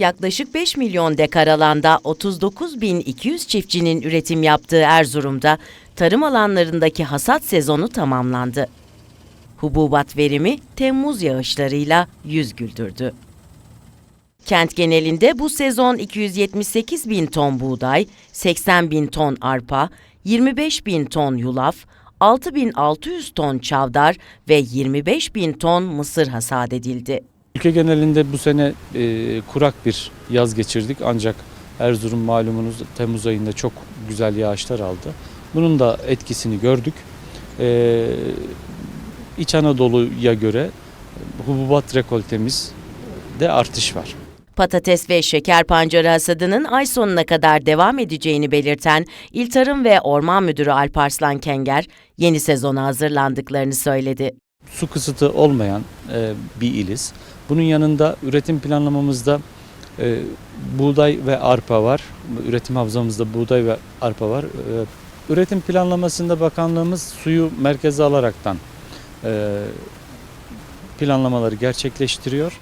Yaklaşık 5 milyon dekar alanda 39.200 çiftçinin üretim yaptığı Erzurum'da tarım alanlarındaki hasat sezonu tamamlandı. Hububat verimi Temmuz yağışlarıyla yüz güldürdü. Kent genelinde bu sezon 278 bin ton buğday, 80 bin ton arpa, 25 bin ton yulaf, 6600 ton çavdar ve 25 bin ton mısır hasat edildi. Ülke genelinde bu sene e, kurak bir yaz geçirdik ancak Erzurum malumunuz Temmuz ayında çok güzel yağışlar aldı. Bunun da etkisini gördük. E, İç Anadolu'ya göre hububat rekoltemiz de artış var. Patates ve şeker pancarı hasadının ay sonuna kadar devam edeceğini belirten İl Tarım ve Orman Müdürü Alparslan Kenger, yeni sezona hazırlandıklarını söyledi. Su kısıtı olmayan e, bir iliz. Bunun yanında üretim planlamamızda e, buğday ve arpa var. Üretim havzamızda buğday ve arpa var. E, üretim planlamasında bakanlığımız suyu merkeze alaraktan e, planlamaları gerçekleştiriyor.